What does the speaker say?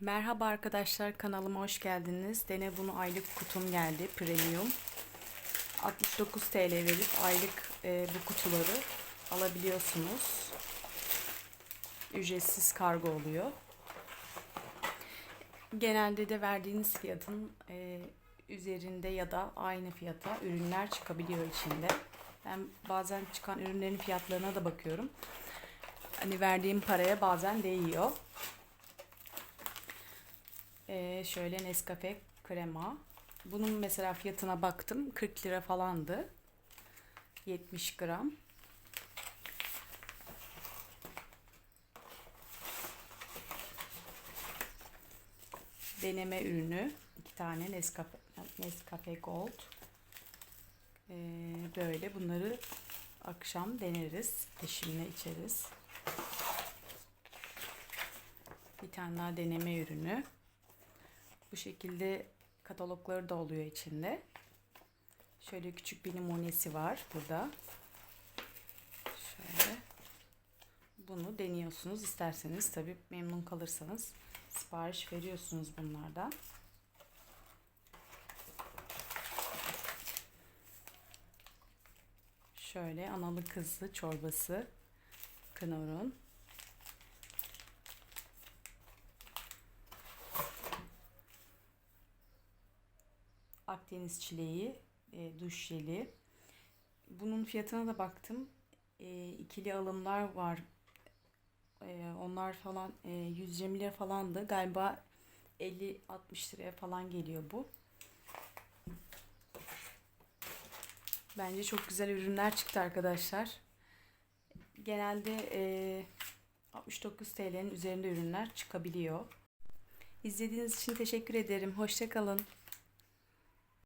Merhaba arkadaşlar kanalıma hoş geldiniz. Dene bunu aylık kutum geldi premium. 69 TL verip aylık e, bu kutuları alabiliyorsunuz. Ücretsiz kargo oluyor. Genelde de verdiğiniz fiyatın e, üzerinde ya da aynı fiyata ürünler çıkabiliyor içinde. Ben bazen çıkan ürünlerin fiyatlarına da bakıyorum. Hani verdiğim paraya bazen değiyor. Şöyle Nescafe krema. Bunun mesela fiyatına baktım. 40 lira falandı. 70 gram. Deneme ürünü. iki tane Nescafe, Nescafe Gold. Ee, böyle bunları akşam deneriz. Eşimle içeriz. Bir tane daha deneme ürünü. Bu şekilde katalogları da oluyor içinde. Şöyle küçük bir limonesi var burada. Şöyle. Bunu deniyorsunuz. İsterseniz tabii memnun kalırsanız sipariş veriyorsunuz bunlardan. Şöyle analı kızlı çorbası. Kınorun. Akdeniz çileği, e, duş jeli. Bunun fiyatına da baktım. E, ikili alımlar var. E, onlar falan e, 120 lira falandı. Galiba 50-60 liraya falan geliyor bu. Bence çok güzel ürünler çıktı arkadaşlar. Genelde e, 69 TL'nin üzerinde ürünler çıkabiliyor. İzlediğiniz için teşekkür ederim. Hoşçakalın.